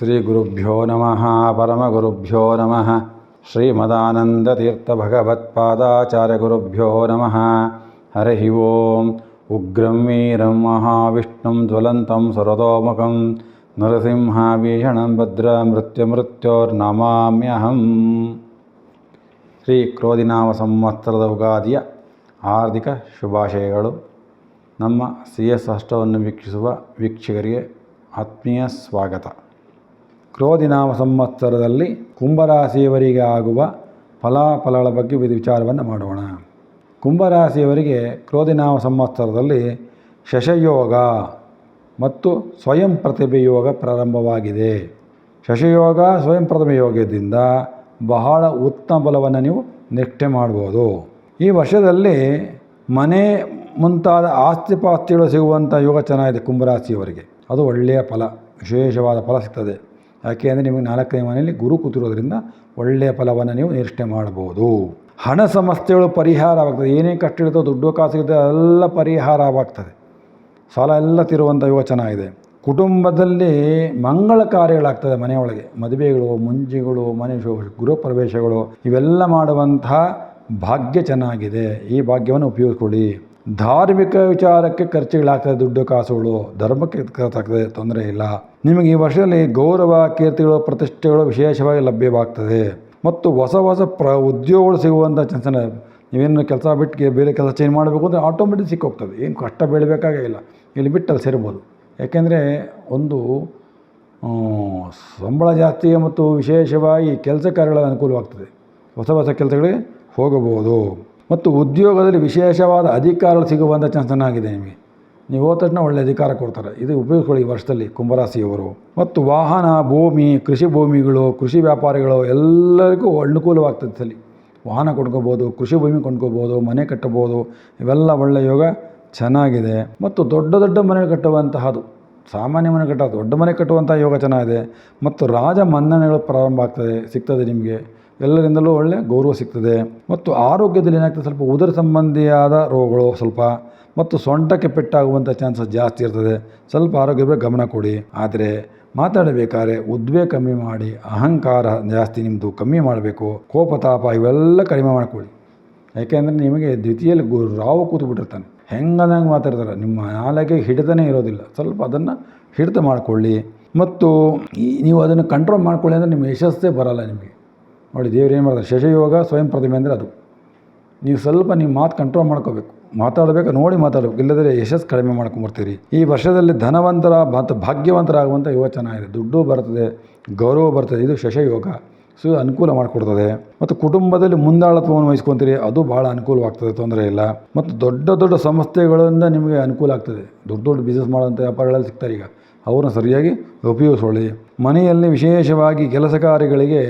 ಶ್ರೀ ಗುರುಭ್ಯೋ ನಮಃ ಪರಮಗುರುಭ್ಯೋ ನಮಃ ಶ್ರೀಮದಾನಂದತೀರ್ಥಭಗವತ್ಪಾದಾಚಾರ್ಯಗುರುಭ್ಯೋ ನಮಃ ಹರಿ ಓಂ ಉಗ್ರಂ ವೀರಂ ಮಹಾವಿಷ್ಣುಂ ಜ್ವಲಂತಂ ಸರ್ವತೋಮುಖಂ ನರಸಿಂಹಾಭೀಷಣಂ ಭದ್ರ ಮೃತ್ಯುಮೃತ್ಯೋರ್ನಮಾಮ್ಯಹಂ ಶ್ರೀ ಕ್ರೋಧಿನಾಮ ಸಂವತ್ಸರದ ಉಗಾದಿಯ ಆರ್ಥಿಕ ಶುಭಾಶಯಗಳು ನಮ್ಮ ಸಿ ಎಸ್ ಅಷ್ಟವನ್ನು ವೀಕ್ಷಿಸುವ ವೀಕ್ಷಕರಿಗೆ ಆತ್ಮೀಯ ಸ್ವಾಗತ. ಕ್ರೋಧಿನಾಮ ಸಂವತ್ಸರದಲ್ಲಿ ಕುಂಭರಾಶಿಯವರಿಗೆ ಆಗುವ ಫಲಾಫಲಗಳ ಬಗ್ಗೆ ವಿಚಾರವನ್ನು ಮಾಡೋಣ. ಕುಂಭರಾಶಿಯವರಿಗೆ ಕ್ರೋಧಿನಾಮ ಸಂವತ್ಸರದಲ್ಲಿ ಶಶಯೋಗ ಮತ್ತು ಸ್ವಯಂ ಪ್ರತಿಭೆ ಯೋಗ ಪ್ರಾರಂಭವಾಗಿದೆ. ಶಶಯೋಗ, ಸ್ವಯಂ ಪ್ರತಿಭೆ ಯೋಗದಿಂದ ಬಹಳ ಉತ್ತಮ ಫಲವನ್ನು ನೀವು ನಿಷ್ಠೆ ಮಾಡ್ಬೋದು. ಈ ವರ್ಷದಲ್ಲಿ ಮನೆ ಮುಂತಾದ ಆಸ್ತಿ ಪಾಸ್ತಿಗಳು ಸಿಗುವಂಥ ಯೋಗ ಚೆನ್ನಾಗಿದೆ ಕುಂಭರಾಶಿಯವರಿಗೆ. ಅದು ಒಳ್ಳೆಯ ಫಲ, ವಿಶೇಷವಾದ ಫಲ ಸಿಗ್ತದೆ. ಯಾಕೆಂದರೆ ನಿಮಗೆ ನಾಲ್ಕನೇ ಮನೆಯಲ್ಲಿ ಗುರು ಕೂತಿರೋದ್ರಿಂದ ಒಳ್ಳೆಯ ಫಲವನ್ನು ನೀವು ನಿರೀಕ್ಷೆ ಮಾಡ್ಬೋದು. ಹಣ ಸಮಸ್ಯೆಗಳು ಪರಿಹಾರವಾಗ್ತದೆ ಏನೇ ಕಷ್ಟ ಇರುತ್ತೋ ದುಡ್ಡು ಕಾಸು ಇರುತ್ತೆ ಎಲ್ಲ ಪರಿಹಾರವಾಗ್ತದೆ ಸಾಲ ಎಲ್ಲ ತಿರುವಂಥ ಯೋಚನೆ ಇದೆ. ಕುಟುಂಬದಲ್ಲಿ ಮಂಗಳ ಕಾರ್ಯಗಳಾಗ್ತದೆ ಮನೆಯೊಳಗೆ. ಮದುವೆಗಳು, ಮುಂಜಿಗಳು, ಮನೆ ಗೃಹ ಪ್ರವೇಶಗಳು, ಇವೆಲ್ಲ ಮಾಡುವಂತಹ ಭಾಗ್ಯ ಚೆನ್ನಾಗಿದೆ. ಈ ಭಾಗ್ಯವನ್ನು ಉಪಯೋಗಿಸ್ಕೊಳ್ಳಿ. ಧಾರ್ಮಿಕ ವಿಚಾರಕ್ಕೆ ಖರ್ಚುಗಳಾಗ್ತದೆ, ದುಡ್ಡು ಕಾಸುಗಳು ಧರ್ಮಕ್ಕೆ ಖರ್ಚಾಗ್ತದೆ, ತೊಂದರೆ ಇಲ್ಲ. ನಿಮಗೆ ಈ ವರ್ಷದಲ್ಲಿ ಗೌರವ, ಕೀರ್ತಿಗಳು, ಪ್ರತಿಷ್ಠೆಗಳು ವಿಶೇಷವಾಗಿ ಲಭ್ಯವಾಗ್ತದೆ. ಮತ್ತು ಹೊಸ ಹೊಸ ಪ್ರ, ಉದ್ಯೋಗಗಳು ಸಿಗುವಂಥ ಚಾನ್ಸನ್ನು ನೀವೇನು ಕೆಲಸ ಬಿಟ್ಟು ಬೇರೆ ಕೆಲಸ ಚೇಂಜ್ ಮಾಡಬೇಕು ಅಂದರೆ ಆಟೋಮೆಟಿಕ್ ಸಿಕ್ಕೋಗ್ತದೆ. ಏನು ಕಷ್ಟ ಬೀಳಬೇಕಾಗಿಲ್ಲ ಇಲ್ಲಿ. ಬಿಟ್ಟು ಅಲ್ಲಿ ಸೇರ್ಬೋದು. ಯಾಕೆಂದರೆ ಒಂದು ಸಂಬಳ ಜಾಸ್ತಿ ಮತ್ತು ವಿಶೇಷವಾಗಿ ಕೆಲಸ ಕಾರ್ಯಗಳ ಅನುಕೂಲವಾಗ್ತದೆ. ಹೊಸ ಹೊಸ ಕೆಲಸಗಳಿಗೆ ಹೋಗಬಹುದು. ಮತ್ತು ಉದ್ಯೋಗದಲ್ಲಿ ವಿಶೇಷವಾದ ಅಧಿಕಾರಗಳು ಸಿಗುವಂಥ ಚಾನ್ಸ್ ಚೆನ್ನಾಗಿದೆ ನಿಮಗೆ. ನೀವು ಹೋದ ತಕ್ಷಣ ಒಳ್ಳೆಯ ಅಧಿಕಾರ ಕೊಡ್ತಾರೆ. ಇದು ಉಪಯೋಗಿಸ್ಕೊಳ್ಳಿ ಈ ವರ್ಷದಲ್ಲಿ ಕುಂಭರಾಶಿಯವರು ಮತ್ತು ವಾಹನ, ಭೂಮಿ, ಕೃಷಿ ಭೂಮಿಗಳು, ಕೃಷಿ ವ್ಯಾಪಾರಿಗಳು ಎಲ್ಲರಿಗೂ ಅನುಕೂಲವಾಗ್ತದೆ ಸಲಿ. ವಾಹನ ಕೊಂಡ್ಕೋಬೋದು, ಕೃಷಿ ಭೂಮಿ ಕೊಂಡ್ಕೋಬೋದು, ಮನೆ ಕಟ್ಟಬೋದು, ಇವೆಲ್ಲ ಒಳ್ಳೆಯ ಯೋಗ ಚೆನ್ನಾಗಿದೆ. ಮತ್ತು ದೊಡ್ಡ ದೊಡ್ಡ ಮನೆ ಕಟ್ಟುವಂತಹದ್ದು ಸಾಮಾನ್ಯ ಮನೆ ಕಟ್ಟೋದು, ದೊಡ್ಡ ಮನೆ ಕಟ್ಟುವಂಥ ಯೋಗ ಚೆನ್ನಾಗಿದೆ. ಮತ್ತು ರಾಜ ಮನ್ನಣೆಗಳು ಪ್ರಾರಂಭ ಆಗ್ತದೆ, ಸಿಗ್ತದೆ ನಿಮಗೆ. ಎಲ್ಲರಿಂದಲೂ ಒಳ್ಳೆಯ ಗೌರವ ಸಿಗ್ತದೆ. ಮತ್ತು ಆರೋಗ್ಯದಲ್ಲಿ ಏನಾಗ್ತದೆ? ಸ್ವಲ್ಪ ಉದರ ಸಂಬಂಧಿಯಾದ ರೋಗಗಳು ಸ್ವಲ್ಪ ಮತ್ತು ಸೊಂಟಕ್ಕೆ ಪೆಟ್ಟಾಗುವಂಥ ಚಾನ್ಸಸ್ ಜಾಸ್ತಿ ಇರ್ತದೆ. ಸ್ವಲ್ಪ ಆರೋಗ್ಯದ ಬಗ್ಗೆ ಗಮನ ಕೊಡಿ. ಆದರೆ ಮಾತಾಡಬೇಕಾದ್ರೆ ಉದ್ವೇಗ ಕಮ್ಮಿ ಮಾಡಿ, ಅಹಂಕಾರ ಜಾಸ್ತಿ ನಿಮ್ಮದು ಕಮ್ಮಿ ಮಾಡಬೇಕು, ಕೋಪ, ತಾಪ ಇವೆಲ್ಲ ಕಡಿಮೆ ಮಾಡಿಕೊಳ್ಳಿ. ಯಾಕೆಂದರೆ ನಿಮಗೆ ದ್ವಿತೀಯಲ್ಲಿ ಗು ರಾವು ಕೂತು ಬಿಟ್ಟಿರ್ತಾನೆ ಮಾತಾಡ್ತಾರೆ? ನಿಮ್ಮ ನಾಲೆಗೆ ಹಿಡಿತನೇ ಇರೋದಿಲ್ಲ. ಸ್ವಲ್ಪ ಅದನ್ನು ಹಿಡಿತ ಮಾಡಿಕೊಳ್ಳಿ. ಮತ್ತು ನೀವು ಅದನ್ನು ಕಂಟ್ರೋಲ್ ಮಾಡ್ಕೊಳ್ಳಿ ಅಂದರೆ ನಿಮ್ಮ ಯಶಸ್ಸೇ ಬರಲ್ಲ ನಿಮಗೆ. ನೋಡಿ ದೇವ್ರು ಏನು ಮಾಡ್ತಾರೆ? ಶಶಯೋಗ ಸ್ವಯಂ ಪ್ರತಿಮೆ ಅಂದರೆ ಅದು. ನೀವು ಸ್ವಲ್ಪ ನೀವು ಮಾತು ಕಂಟ್ರೋಲ್ ಮಾಡ್ಕೋಬೇಕು. ಮಾತಾಡಬೇಕು, ನೋಡಿ ಮಾತಾಡಬೇಕು. ಇಲ್ಲದ್ರೆ ಯಶಸ್ಸು ಕಡಿಮೆ ಮಾಡ್ಕೊಂಬರ್ತೀರಿ ಈ ವರ್ಷದಲ್ಲಿ ಧನವಂತರ ಮತ್ತು ಭಾಗ್ಯವಂತರಾಗುವಂಥ ಯುವ ಚೆನ್ನಾಗಿದೆ ದುಡ್ಡು ಬರ್ತದೆ, ಗೌರವ ಬರ್ತದೆ. ಇದು ಶಶಯೋಗ. ಸೊ ಅನುಕೂಲ ಮಾಡಿಕೊಡ್ತದೆ. ಮತ್ತು ಕುಟುಂಬದಲ್ಲಿ ಮುಂದಾಳತ್ವವನ್ನು ವಹಿಸ್ಕೊತೀರಿ. ಅದು ಭಾಳ ಅನುಕೂಲವಾಗ್ತದೆ, ತೊಂದರೆ ಇಲ್ಲ. ಮತ್ತು ದೊಡ್ಡ ದೊಡ್ಡ ಸಂಸ್ಥೆಗಳಿಂದ ನಿಮಗೆ ಅನುಕೂಲ ಆಗ್ತದೆ. ದೊಡ್ಡ ದೊಡ್ಡ ಬಿಸ್ನೆಸ್ ಮಾಡುವಂಥ ವ್ಯಾಪಾರಗಳಲ್ಲಿ ಸಿಗ್ತಾರೆ ಈಗ. ಅವ್ರನ್ನ ಸರಿಯಾಗಿ ಉಪಯೋಗಿಸ್ಕೊಳ್ಳಿ. ಮನೆಯಲ್ಲಿ ವಿಶೇಷವಾಗಿ ಕೆಲಸ ಕಾರ್ಯಗಳಿಗೆ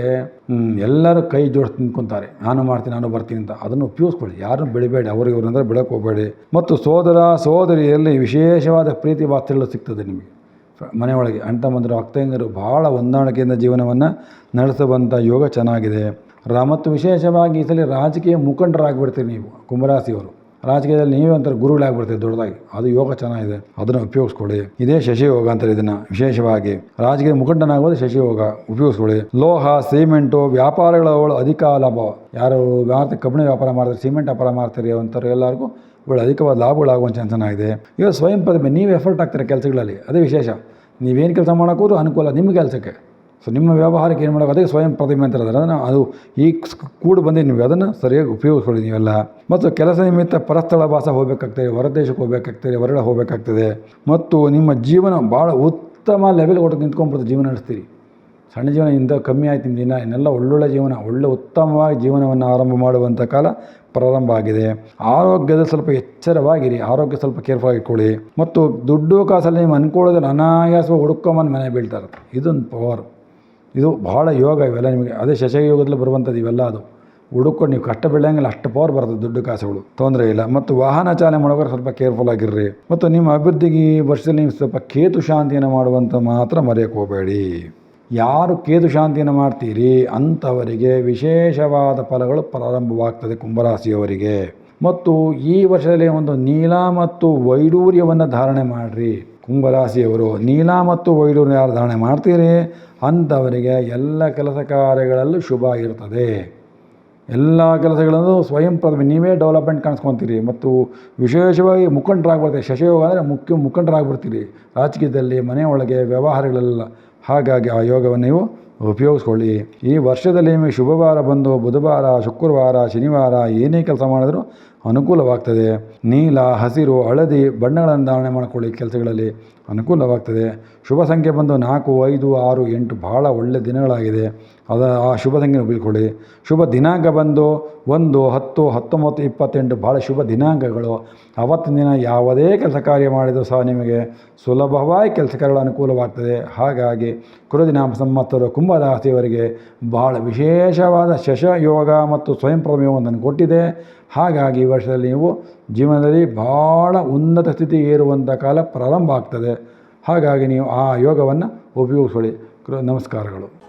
ಎಲ್ಲರೂ ಕೈ ಜೋಡಿಸಿ ನಿಂತ್ಕೊತಾರೆ. ನಾನು ಮಾಡ್ತೀನಿ, ನಾನು ಬರ್ತೀನಿ ಅಂತ. ಅದನ್ನು ಉಪಯೋಗಿಸ್ಕೊಳ್ಳಿ. ಯಾರನ್ನು ಬೆಳಿಬೇಡಿ ಅವ್ರಿಗೆ ಇವ್ರಂದ್ರೆ ಬೆಳಕ್ಕೆ ಹೋಗಬೇಡಿ. ಮತ್ತು ಸೋದರ, ಸೋದರಿಯಲ್ಲಿ ವಿಶೇಷವಾದ ಪ್ರೀತಿ ವಾತ್ಸಲ್ಯ ಸಿಗ್ತದೆ ನಿಮಗೆ. ಮನೆಯೊಳಗೆ ಅಣ್ಣ ತಮ್ಮಂದರು ಅಕ್ತಂಗರು ಭಾಳ ಹೊಂದಾಣಿಕೆಯಿಂದ ಜೀವನವನ್ನು ನಡೆಸುವಂಥ ಯೋಗ ಚೆನ್ನಾಗಿದೆ. ರಾ ಮತ್ತು ವಿಶೇಷವಾಗಿ ಈ ಸಲ ರಾಜಕೀಯ ಮುಖಂಡರಾಗಿಬಿಡ್ತೀರಿ ನೀವು, ಕುಂಭರಾಶಿಯವರು. ರಾಜಕೀಯದಲ್ಲಿ ನೀವೇ ಒಂಥರ ಗುರುಗಳಾಗ್ಬಿಡ್ತೀವಿ ದೊಡ್ಡದಾಗಿ. ಅದು ಯೋಗ ಚೆನ್ನಾಗಿದೆ. ಅದನ್ನು ಉಪಯೋಗಿಸ್ಕೊಳ್ಳಿ. ಇದೇ ಶಶಿಯೋಗ ಅಂತಾರೆ ಇದನ್ನು ವಿಶೇಷವಾಗಿ. ರಾಜಕೀಯ ಮುಖಂಡನಾಗೋದು ಶಶಿಯೋಗ. ಉಪಯೋಗಿಸ್ಕೊಳ್ಳಿ. ಲೋಹ, ಸಿಮೆಂಟು, ವ್ಯಾಪಾರಗಳ ಅಧಿಕ ಲಾಭ. ಯಾರು ಭಾರತ ಕಬ್ಬಿಣ ವ್ಯಾಪಾರ ಮಾಡ್ತಾರೆ, ಸಿಮೆಂಟ್ ವ್ಯಾಪಾರ ಮಾಡ್ತಾರೆ ಅಂತಾರೆ ಎಲ್ಲರಿಗೂ ಒಳ್ಳೆ ಅಧಿಕವಾದ ಲಾಭಗಳಾಗುವಂಥ ಚೆನ್ನಾಗಿದೆ. ಇವಾಗ ಸ್ವಯಂ ಪ್ರತಿಭೆ ನೀವು ಎಫರ್ಟ್ ಆಗ್ತೀರ ಕೆಲಸಗಳಲ್ಲಿ. ಅದೇ ವಿಶೇಷ. ನೀವೇನು ಕೆಲಸ ಮಾಡೋಕ್ಕೂ ಅನುಕೂಲ ನಿಮ್ಮ ಕೆಲಸಕ್ಕೆ. ಸೊ ನಿಮ್ಮ ವ್ಯವಹಾರಕ್ಕೆ ಏನು ಮಾಡೋಕೆ ಅದಕ್ಕೆ ಸ್ವಯಂ ಪ್ರತಿಮೆ ಅಂತ ಹೇಳಿದ್ರೆ ಅದನ್ನು ಅದು ಈ ಕೂಡು ಬಂದು ನೀವು ಅದನ್ನು ಸರಿಯಾಗಿ ಉಪಯೋಗಿಸ್ಕೊಳ್ಳಿ ನೀವೆಲ್ಲ. ಮತ್ತು ಕೆಲಸ ನಿಮಿತ್ತ ಪರಸ್ಥಳ ವಾಸ ಹೋಗಬೇಕಾಗ್ತದೆ, ಹೊರದೇಶಕ್ಕೆ ಹೋಗಬೇಕಾಗ್ತದೆ, ಹೊರಗಡೆ ಹೋಗಬೇಕಾಗ್ತದೆ. ಮತ್ತು ನಿಮ್ಮ ಜೀವನ ಭಾಳ ಉತ್ತಮ ಲೆವೆಲ್ ಕೊಟ್ಟು ನಿಂತ್ಕೊಂಡ್ಬಿಡ್ತು ಜೀವನ ನಡೆಸ್ತೀರಿ. ಸಣ್ಣ ಜೀವನ ಇಂದ ಕಮ್ಮಿ ಆಯ್ತು ನಿಮ್ಮ ದಿನ, ಇನ್ನೆಲ್ಲ ಒಳ್ಳೊಳ್ಳೆ ಜೀವನ, ಒಳ್ಳೆ ಉತ್ತಮವಾಗಿ ಜೀವನವನ್ನು ಆರಂಭ ಮಾಡುವಂಥ ಕಾಲ ಪ್ರಾರಂಭ ಆಗಿದೆ. ಆರೋಗ್ಯದ ಸ್ವಲ್ಪ ಎಚ್ಚರವಾಗಿರಿ, ಆರೋಗ್ಯ ಸ್ವಲ್ಪ ಕೇರ್ಫುಲ್ ಇಟ್ಕೊಳ್ಳಿ ಮತ್ತು ದುಡ್ಡು ಕಾಸಲ್ಲಿ ನೀವು ಅನ್ಕೊಳ್ಳೋದ್ರೆ ಅನಾಯಾಸ ಹುಡುಕೊಂಬಂದು ಮನೆ ಬೀಳ್ತಾರೆ ಇದೊಂದು ಪವರ್ ಇದು ಭಾಳ ಯೋಗ ಇವೆಲ್ಲ ನಿಮಗೆ, ಅದೇ ಶಶಯೋಗದಲ್ಲಿ ಬರುವಂಥದ್ದು ಇವೆಲ್ಲ ಅದು. ಹುಡುಕೊಂಡು ನೀವು ಕಷ್ಟ ಬೀಳಂಗಿಲ್ಲ ಅಷ್ಟು ಪವರ್ ಬರ್ತದೆ ದುಡ್ಡು ಕಾಸುಗಳು. ತೊಂದರೆ ಇಲ್ಲ. ಮತ್ತು ವಾಹನ ಚಾಲನೆ ಮಾಡುವಾಗ ಸ್ವಲ್ಪ ಕೇರ್ಫುಲ್ ಆಗಿರ್ರಿ. ಮತ್ತು ನಿಮ್ಮ ಅಭಿವೃದ್ಧಿಗೆ ವರ್ಷದಲ್ಲಿ ನೀವು ಸ್ವಲ್ಪ ಕೇತು ಶಾಂತಿಯನ್ನು ಮಾಡುವಂಥ ಮಾತ್ರ ಮರೆಯಕ್ಕೆ ಹೋಗಬೇಡಿ. ಯಾರು ಕೇತು ಶಾಂತಿಯನ್ನು ಮಾಡ್ತೀರಿ, ಅಂಥವರಿಗೆ ವಿಶೇಷವಾದ ಫಲಗಳು ಪ್ರಾರಂಭವಾಗ್ತದೆ ಕುಂಭರಾಶಿಯವರಿಗೆ. ಮತ್ತು ಈ ವರ್ಷದಲ್ಲಿ ಒಂದು ನೀಲ ಮತ್ತು ವೈಡೂರ್ಯವನ್ನು ಧಾರಣೆ ಮಾಡಿರಿ. ಕುಂಭರಾಶಿಯವರು ನೀಲ ಮತ್ತು ವೈಡೂರ್ಯ ಯಾರು ಧಾರಣೆ ಮಾಡ್ತೀರಿ? ಅಂಥವರಿಗೆ ಎಲ್ಲ ಕೆಲಸ ಕಾರ್ಯಗಳಲ್ಲೂ ಶುಭ ಇರ್ತದೆ. ಎಲ್ಲ ಕೆಲಸಗಳನ್ನು ಸ್ವಯಂ ಪ್ರಥಮೆ, ನೀವೇ ಡೆವಲಪ್ಮೆಂಟ್ ಕಾಣಿಸ್ಕೊತೀರಿ ಮತ್ತು ವಿಶೇಷವಾಗಿ ಮುಖಂಡರಾಗ್ಬಿಡ್ತೀರಿ. ಶಶಯೋಗ ಅಂದರೆ ಮುಖ್ಯ ಮುಖಂಡರಾಗ್ಬಿಡ್ತೀರಿ. ರಾಜಕೀಯದಲ್ಲಿ ಮನೆಯೊಳಗೆ ವ್ಯವಹಾರಗಳೆಲ್ಲ, ಹಾಗಾಗಿ ಆ ಯೋಗವನ್ನು ನೀವು ಉಪಯೋಗಿಸ್ಕೊಳ್ಳಿ. ಈ ವರ್ಷದಲ್ಲಿ ನಿಮಗೆ ಶುಭವಾರ ಬಂದು ಬುಧವಾರ, ಶುಕ್ರವಾರ, ಶನಿವಾರ ಏನೇ ಕೆಲಸ ಮಾಡಿದ್ರೂ ಅನುಕೂಲವಾಗ್ತದೆ. ನೀಲ ಹಸಿರು ಹಳದಿ ಬಣ್ಣಗಳನ್ನು ಧಾರಣೆ ಮಾಡಿಕೊಳ್ಳಿ ಕೆಲಸಗಳಲ್ಲಿ. ಅನುಕೂಲವಾಗ್ತದೆ. ಶುಭ ಸಂಖ್ಯೆ ಬಂದು ನಾಲ್ಕು, ಐದು, ಆರು, ಎಂಟು ಭಾಳ ಒಳ್ಳೆಯ ದಿನಗಳಾಗಿದೆ. ಅದು, ಆ ಶುಭ ಸಂಖ್ಯೆನ ಉಪಯೋಗಿಸ್ಕೊಳ್ಳಿ ಶುಭ ದಿನಾಂಕ ಬಂದು ಒಂದು, ಹತ್ತು, ಹತ್ತೊಂಬತ್ತು, ಇಪ್ಪತ್ತೆಂಟು ಭಾಳ ಶುಭ ದಿನಾಂಕಗಳು. ಅವತ್ತಿನ ದಿನ ಯಾವುದೇ ಕೆಲಸ ಕಾರ್ಯ ಮಾಡಿದರೂ ಸಹ ನಿಮಗೆ ಸುಲಭವಾಗಿ ಕೆಲಸ ಕಾರ್ಯಗಳು ಅನುಕೂಲವಾಗ್ತದೆ. ಹಾಗಾಗಿ ಕುರುದಿನಾಮ ಸಂವತ್ಸರ ಕುಂಭರಾಶಿಯವರಿಗೆ ಬಹಳ ವಿಶೇಷವಾದ ಶಶ ಯೋಗ ಮತ್ತು ಸ್ವಯಂ ಪ್ರಮೇಯವೊಂದನ್ನು ಯೋಗವನ್ನು ಕೊಟ್ಟಿದೆ. ಹಾಗಾಗಿ ಈ ವರ್ಷದಲ್ಲಿ ನೀವು ಜೀವನದಲ್ಲಿ ಭಾಳ ಉನ್ನತ ಸ್ಥಿತಿ ಏರುವಂಥ ಕಾಲ ಪ್ರಾರಂಭ ಆಗ್ತದೆ. ಹಾಗಾಗಿ ನೀವು ಆ ಯೋಗವನ್ನು ಉಪಯೋಗಿಸ್ಕೊಳ್ಳಿ. ಕೃ ನಮಸ್ಕಾರಗಳು.